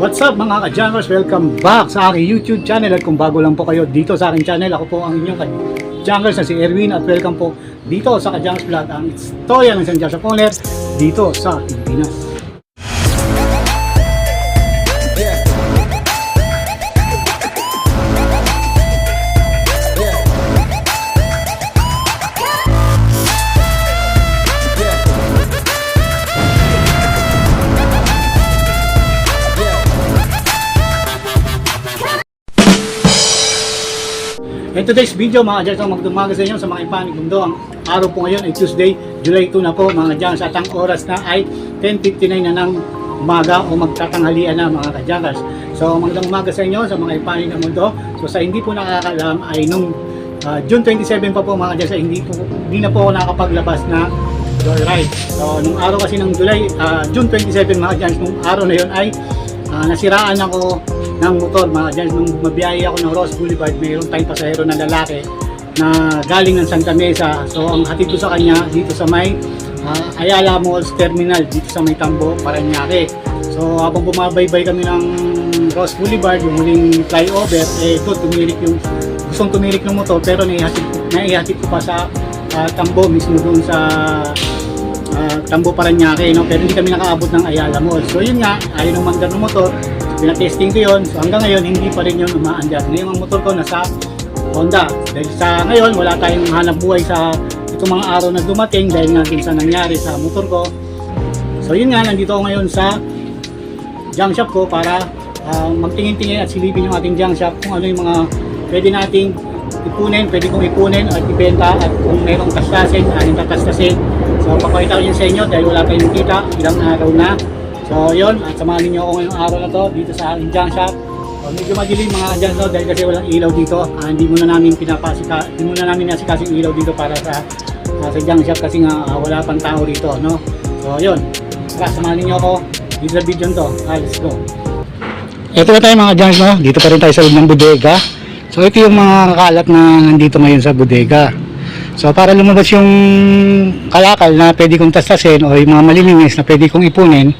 What's up mga ka-jammers? Welcome back sa aking YouTube channel at kung bago lang po kayo dito sa aking channel, ako po ang inyong ka-jammers na si Erwin at welcome po dito sa ka-jammers vlog ang istorya ng San Joseph Owner dito sa Pilipinas. In today's video mga Jans, ang magdumaga sa inyo sa mga ipanig mundo. Ang araw po ngayon ay Tuesday, July 2 na po mga Jans at ang oras na ay 10.59 na ng umaga o magtatanghalian na mga kajakas. So magandang umaga sa inyo sa mga ipanig ng mundo. So sa hindi po nakakalam ay nung ah, June 27 pa po mga Jans, ay hindi, po, hindi na po ako nakapaglabas na joyride. So nung araw kasi ng July, ah, June 27 mga Jans, nung araw na yun ay Ah, nasiraan ako ng motor mga dyan nung mabiyahe ako ng Ross Boulevard mayroon tayong pasahero na lalaki na galing ng Santa Mesa so ang hatid ko sa kanya dito sa may ah, Ayala Malls Terminal dito sa may Tambo Paranaque so habang bumabaybay kami ng Ross Boulevard yung huling flyover eh ito tumirik yung gustong tumirik ng motor pero naihatid, naihatid ko pa sa ah, Tambo mismo doon sa ah, Tambo Paranaque, no? pero hindi kami nakaabot ng Ayala Mall. So yun nga, ayaw nung mandar ng motor, pinatesting ko yun. So hanggang ngayon, hindi pa rin yun umaandar. Ngayon ang motor ko nasa Honda. Dahil sa ngayon, wala tayong hanap buhay sa itong mga araw na dumating dahil nga din sa nangyari sa motor ko. So yun nga, nandito ako ngayon sa junk shop ko para ah, magtingin-tingin at silipin yung ating junk shop kung ano yung mga pwede nating ipunin, pwede kong ipunin at ibenta at kung mayroong tastasin, aning tatastasin. So papakita ko yun sa inyo dahil wala tayong kita ilang araw na. So yun, at samahan ninyo ako ngayong araw na to dito sa aking junk shop. So, medyo madilim mga dyan no, dahil kasi walang ilaw dito. Ah, hindi muna namin pinapasika, hindi muna namin nasikaso yung ilaw dito para sa ah, sa junk shop kasi nga ah, wala pang tao rito, no? So yun, tara samahan ninyo ako dito sa video to. Ah, let's go. Ito na tayo mga junk no, dito pa rin tayo sa loob ng bodega. So ito yung mga kalat na nandito ngayon sa bodega. So para lumabas yung kalakal na pwede kong tastasin o yung mga malilinis na pwede kong ipunin,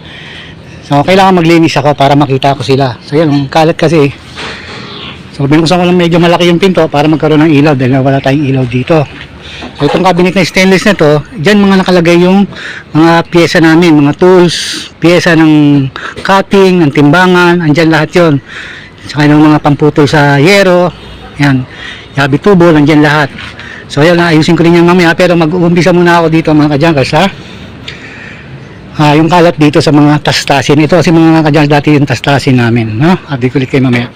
so kailangan maglinis ako para makita ko sila. So yan, kalat kasi. So binuksan ko lang medyo malaki yung pinto para magkaroon ng ilaw dahil wala tayong ilaw dito. So itong cabinet na stainless na to, dyan mga nakalagay yung mga pyesa namin, mga tools, pyesa ng cutting, ng timbangan, andyan lahat yon. Saka yung mga pamputol sa yero, yan, yabi tubo, andyan lahat. So yan, ayusin ko rin yan mamaya, pero mag-uumpisa muna ako dito mga kadyangkas ha. Ah, yung kalat dito sa mga tastasin. Ito kasi mga kadyangkas dati yung tastasin namin, no? Abi ko ulit kayo mamaya.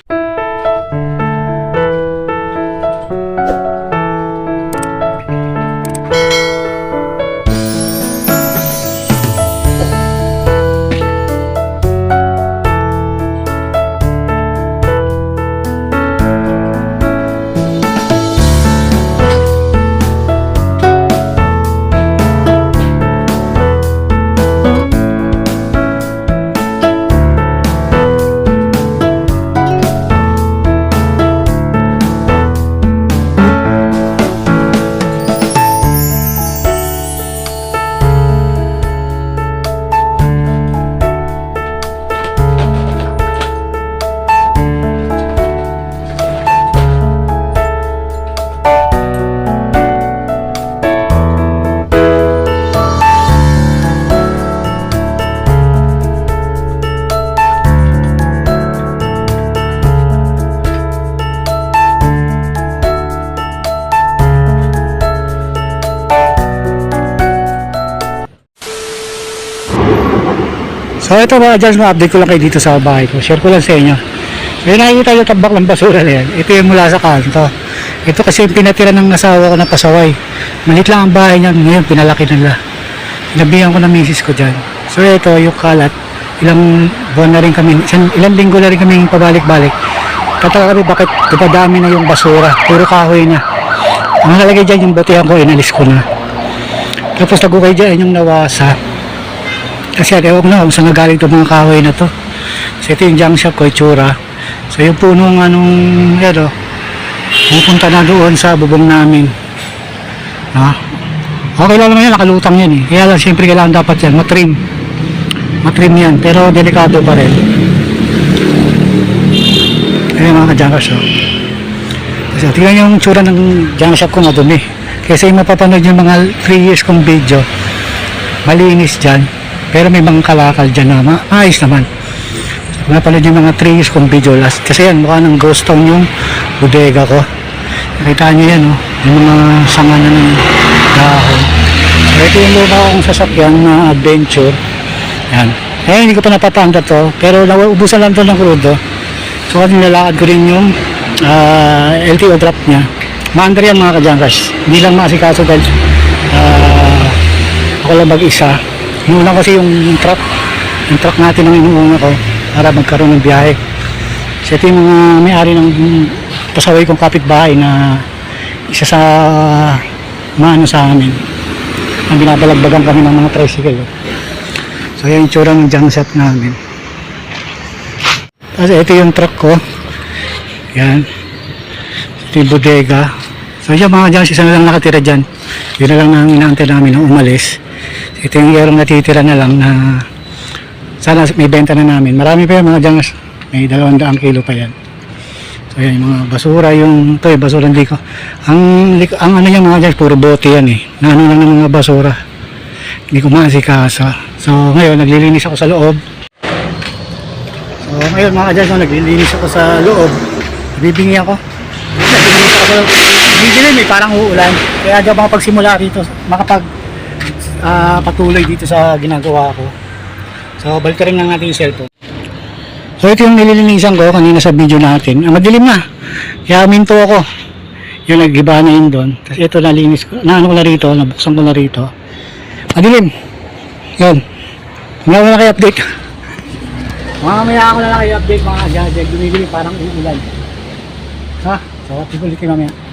So ito mga dyan, ma-update ko lang kayo dito sa bahay ko. Share ko lang sa inyo. Yun nakikita yung tabak ng basura na yan. Ito yung mula sa kanto. Ito kasi yung pinatira ng asawa ko na pasaway. Malit lang ang bahay niya. Ngayon pinalaki nila. Sinabihan ko na misis ko dyan. So ito yung kalat. Ilang buwan na rin kami, ilang linggo na rin kami pabalik-balik. Tataka kami bakit dumadami na yung basura. Puro kahoy na. Ang nalagay dyan yung batihan ko, inalis ko na. Tapos nagukay dyan yung nawasa. Kasi ewan na kung saan nagaling itong mga kahoy na to. So ito yung junk shop ko, itsura. So yung puno ng anong, ano, pupunta na doon sa bubong namin. Ha? Okay lang naman yan, nakalutang yan eh. Kaya lang, siyempre kailangan dapat yan, matrim. Matrim yan, pero delikado pa rin. Ayan mga ka-junkers, oh. Kasi tingnan yung tsura ng junk shop ko madumi. Kasi yung mapapanood yung mga 3 years kong video, malinis dyan. Pero may mga kalakal dyan na maayos naman. Napanood yung mga 3 years kong video last. Kasi yan, mukha ng ghost town yung bodega ko. Nakita nyo yan, oh. Yung mga sanga na ng dahon. So, ito yung luma akong sasakyan na adventure. Yan. Eh, hindi ko pa napapanda to. Pero nauubusan lang to ng crudo. So, nilalakad ko rin yung ah, LTO drop niya. Maandar yan mga kajankers. Hindi lang maasikaso dahil ah, ako lang mag-isa. Inuuna kasi yung truck. Yung truck natin ang inuuna ko para magkaroon ng biyahe. So, ito yung mga may-ari ng pasaway kong kapitbahay na isa sa maano sa amin. Ang binabalagbagan kami ng mga tricycle. So, yan yung tsura ng junk shop namin. Kasi ito yung truck ko. Yan. Ito yung bodega. So yan mga isa na lang nakatira dyan. Yun na lang ang inaantay namin na umalis. Ito yung yerong natitira na lang na sana may benta na namin. Marami pa yan mga dyan. May dalawang daang kilo pa yan. So yan yung mga basura. Yung ito yung basura hindi ko. Ang, ang ano yung mga dyan, puro bote yan eh. Na ano lang ng mga basura. Hindi ko maasikasa. So ngayon, naglilinis ako sa loob. So ngayon mga kadyan, so, naglilinis ako sa loob. Bibingi ako. Naglilinis ako sa loob. Didilim eh, parang uulan. Kaya ako makapagsimula rito, makapag ah, patuloy dito sa ginagawa ko. So balik rin lang natin yung cellphone. So ito yung nililinisan ko kanina sa video natin. Ang madilim na. Kaya minto ako. Yung nagiba na yun doon. Kasi ito nalinis ko. Naano ko na rito. Nabuksan ko na rito. Madilim. Yun. Hindi ako na kayo update. Mamaya ako na lang kayo update mga judge. Dumibili parang uulan. Ha? So, tipulit kayo mamaya.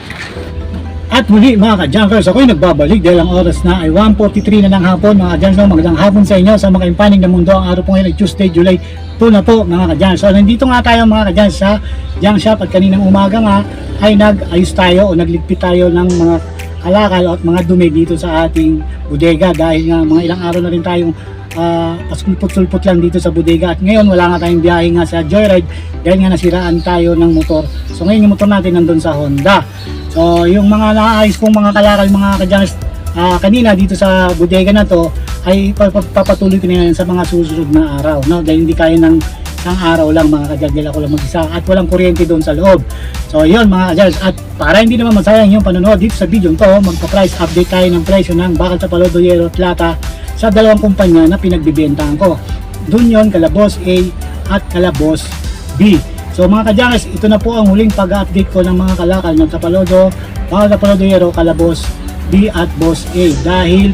At muli mga ka-junkers, ako'y nagbabalik dahil ang oras na ay 1.43 na ng hapon. Mga ka-junkers, magandang hapon sa inyo sa mga impaning ng mundo. Ang araw po ngayon ay Tuesday, July 2 na po mga ka-junkers. So nandito nga tayo mga ka-junkers sa junk shop at kaninang umaga nga ay nag-ayos tayo o nagligpit tayo ng mga kalakal at mga dumi dito sa ating bodega dahil nga mga ilang araw na rin tayong uh, pasulpot-sulpot lang dito sa bodega at ngayon wala nga tayong biyahe nga sa Joyride dahil nga nasiraan tayo ng motor. So ngayon yung motor natin nandun sa Honda. So yung mga naayos kong mga kalakal mga kadyans ah, kanina dito sa bodega na to ay papatuloy ko na sa mga susunod na araw no dahil hindi kaya ng isang araw lang mga kadyans ako lang mag-isa at walang kuryente doon sa loob. So yun mga kadyans at para hindi naman masayang yung panonood dito sa video to magpa-price update tayo ng presyo ng bakal sa palodo yero at lata sa dalawang kumpanya na pinagbibentahan ko. Doon yon Kalabos A at Kalabos B. So mga kadyangers, ito na po ang huling pag-update ko ng mga kalakal ng Tapalodo, mga Tapalodero, Kalabos B at Boss A. Dahil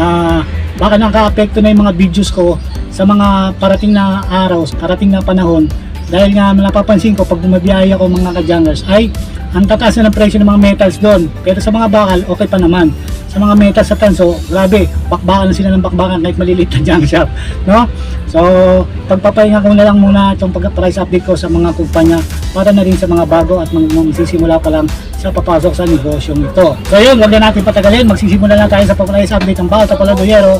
ah, baka nakaka-apekto na yung mga videos ko sa mga parating na araw, parating na panahon. Dahil nga napapansin ko pag bumabiyahe ako mga kadyangers ay ang tataas na ng presyo ng mga metals doon. Pero sa mga bakal, okay pa naman. Sa mga metals sa tanso, grabe, bakbakan na sila ng bakbakan kahit maliliit na junk shop. No? So, pagpapahinga ko na lang muna itong pag-price update ko sa mga kumpanya para na rin sa mga bago at mga magsisimula pa lang sa papasok sa negosyong ito. So yun, huwag na natin patagalin. Magsisimula na tayo sa pag-price update ng bawat sa Paladoyero.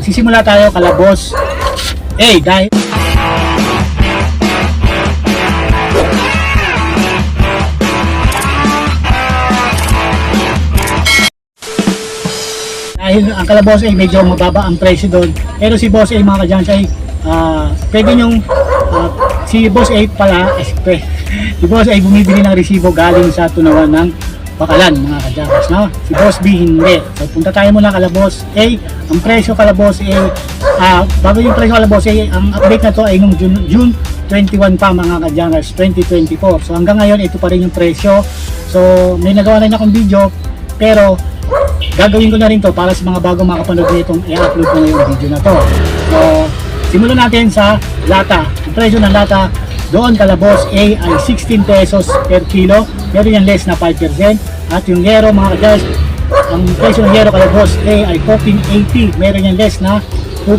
Magsisimula tayo kalabos. Eh, dahil... dahil ang kalabos ay medyo mababa ang presyo doon. Pero si Boss A mga kadyan ay ah, pwede nyong ah, si Boss A pala eh, si Boss A bumibili ng resibo galing sa tunawan ng bakalan mga kadyakas no? si Boss B hindi so punta tayo muna kalabos A ang presyo kalabos A ah, bago yung presyo kalabos A ang update na to ay nung June, June 21 pa mga kadyakas 2024 so hanggang ngayon ito pa rin yung presyo so may nagawa na rin akong video pero gagawin ko na rin to para sa mga bago makapanood nitong i-upload ko ngayong video na to. So, simulan natin sa lata. Ang presyo ng lata doon kalabos A ay 16 pesos per kilo. Meron yan less na 5%. At yung yero mga kadyas, ang presyo ng yero kalabos A ay 14.80. Meron yan less na 2%.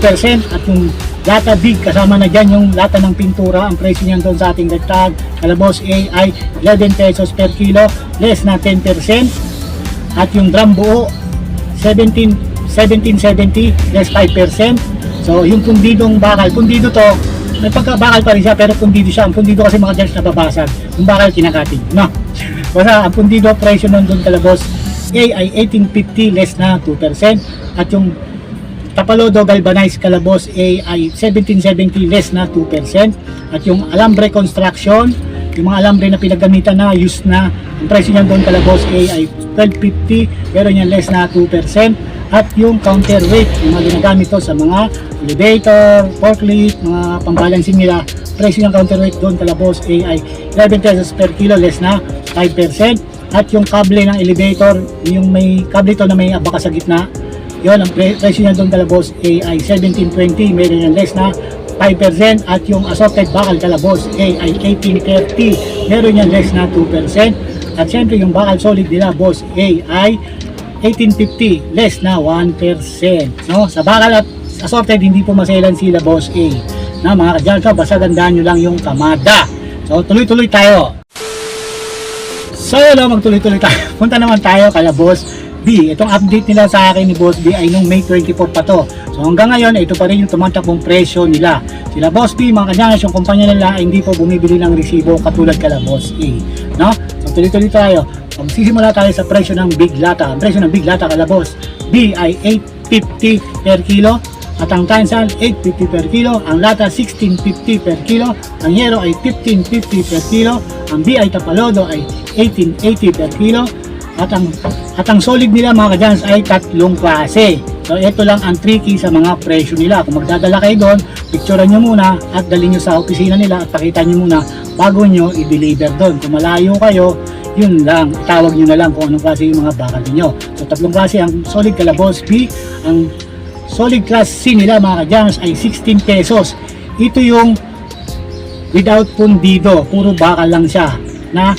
At yung lata big kasama na dyan yung lata ng pintura. Ang presyo niyan doon sa ating dagtag kalabos A ay 11 pesos per kilo. Less na 10% at yung drum buo 17 1770 less 5%. So yung pundidong bakal, pundido to may pagkabakal pa rin siya pero pundido siya. Ang pundido kasi mga judge nababasag. Yung bakal kinakating. No? Basta ang pundido presyo nun doon kalabos A ay 1850 less na 2% at yung Tapalodo Galvanized Calabos A ay 1770 less na 2% at yung alambre construction yung mga alambre na pinagamitan na used na. Ang presyo niyan doon Calabos A ay 1250 pero yan less na 2% at yung counterweight yung mga ginagamit to sa mga elevator, forklift, mga pambalancing nila presyo ng counterweight doon Calabos A ay 11 pesos per kilo less na 5% at yung kable ng elevator yung may kable to na may abaka sa gitna yon ang pre- presyo niya doon kalabos A ay 1720, meron yung less na 5% at yung assorted bakal kalabos A ay 1830, meron yung less na 2% at syempre yung bakal solid nila boss A ay 1850, less na 1%. No? Sa bakal at assorted hindi po maselan sila boss A. Na mga kadyan ka, basta gandaan nyo lang yung kamada. So tuloy-tuloy tayo. So yun, no, magtuloy-tuloy tayo. Punta naman tayo kay Boss B. Itong update nila sa akin ni Boss B ay nung May 24 pa to. So hanggang ngayon, ito pa rin yung tumatakbong presyo nila. Sila Boss B, mga kanyanas, yung kumpanya nila ay hindi po bumibili ng resibo katulad kala Boss A. No? So tuloy-tuloy tayo. Magsisimula tayo sa presyo ng Big Lata. Ang presyo ng Big Lata kala Boss B ay 850 per kilo. At ang Tansan, 850 per kilo. Ang Lata, 1650 per kilo. Ang Yero ay 1550 per kilo. Ang B ay Tapalodo ay 1880 per kilo. At ang, at ang solid nila mga kadyans ay tatlong klase. So ito lang ang tricky sa mga presyo nila. Kung magdadala kayo doon, picturean nyo muna at dalhin nyo sa opisina nila at pakita nyo muna bago nyo i-deliver doon. Kung malayo kayo, yun lang. Tawag nyo na lang kung anong klase yung mga bakal ninyo. So tatlong klase ang solid kalabos B, ang solid class C nila mga kadyans ay 16 pesos. Ito yung without pundido, puro bakal lang siya na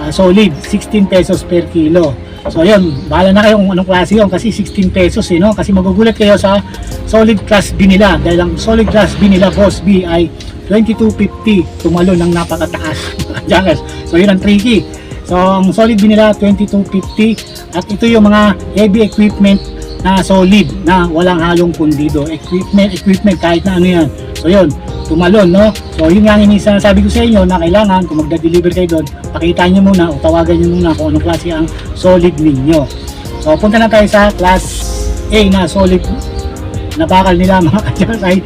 ah, solid, 16 pesos per kilo. So yun, bahala na kayo kung anong klase yun kasi 16 pesos eh, no? Kasi magugulat kayo sa solid class B nila dahil ang solid class B nila, boss B ay 2250 tumalo ng napakataas. Jangers. so yun ang tricky. So ang solid B nila 2250 at ito yung mga heavy equipment na solid na walang halong pundido. Equipment, equipment kahit na ano yan. So yun, tumalon, no? So yun nga ang sinasabi ko sa inyo na kailangan kung magda-deliver kayo doon, pakita nyo muna o tawagan nyo muna kung anong klase ang solid ninyo. So punta na tayo sa class A na solid na bakal nila mga kadyas ay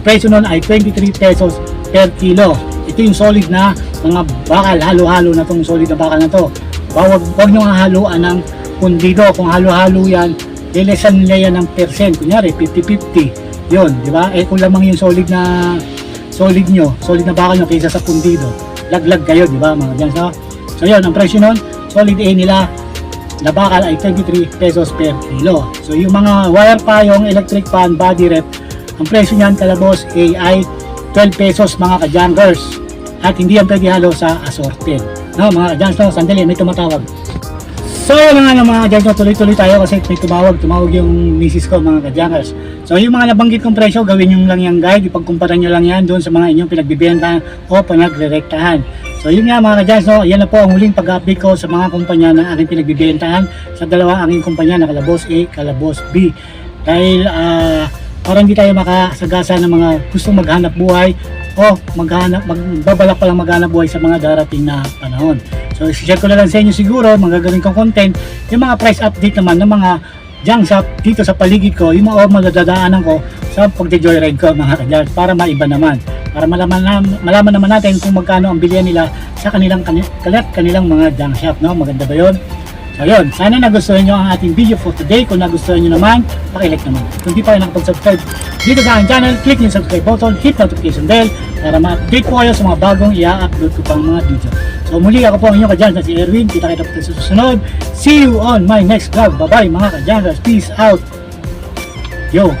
presyo nun ay 23 pesos per kilo. Ito yung solid na mga bakal, halo-halo na tong solid na bakal na to. Wag, wag nyo haluan ng pundido. Kung halo-halo yan, lelesan nila yan ng percent. Kunyari, 50-50. Yun, di ba? Eh kung lamang yung solid na solid nyo, solid na bakal nyo kaysa sa pundido, laglag kayo, di ba mga dyan? So, so yun, ang presyo nun, solid A nila, na bakal ay 23 pesos per kilo. So yung mga wire pa, yung electric fan, body rep, ang presyo niyan kalabos A ay 12 pesos mga kajankers. At hindi yan pwede halo sa assorted. No, mga kajankers, no, sandali, may tumatawag. So yun nga mga kajankers, tuloy-tuloy tayo kasi may tumawag, tumawag yung misis ko mga kajankers. So yung mga nabanggit kong presyo, gawin nyo lang yung guide, ipagkumpara nyo lang yan doon sa mga inyong pinagbibenta o pinagre-rektahan. So yun nga mga kadyans, no, yan na po ang huling pag-update ko sa mga kumpanya na aking pinagbibentahan sa dalawa aking kumpanya na Kalabos A, Kalabos B. Dahil ah, para hindi tayo makasagasa ng mga gustong maghanap buhay o maghanap, magbabalak pa lang maghanap buhay sa mga darating na panahon. So share ko na lang sa inyo siguro, magagawin kong content, yung mga price update naman ng mga junk shop dito sa paligid ko, yung mga madadaanan ko sa pagde-joyride ko mga kadyans para maiba naman. Para malaman, na, malaman naman natin kung magkano ang bilihan nila sa kanilang kani- kalat kanilang mga junk shop no? Maganda ba yun so yun sana nagustuhan nyo ang ating video for today. Kung nagustuhan nyo naman pakilike naman. Kung di pa kayo nakapag-subscribe dito sa aking channel click yung subscribe button hit notification bell para ma-update po kayo sa mga bagong i-upload ko pang mga video. So muli ako po ang inyong kadyan si Erwin. Kita kita po sa susunod. See you on my next vlog. Bye bye mga kadyan peace out. Yo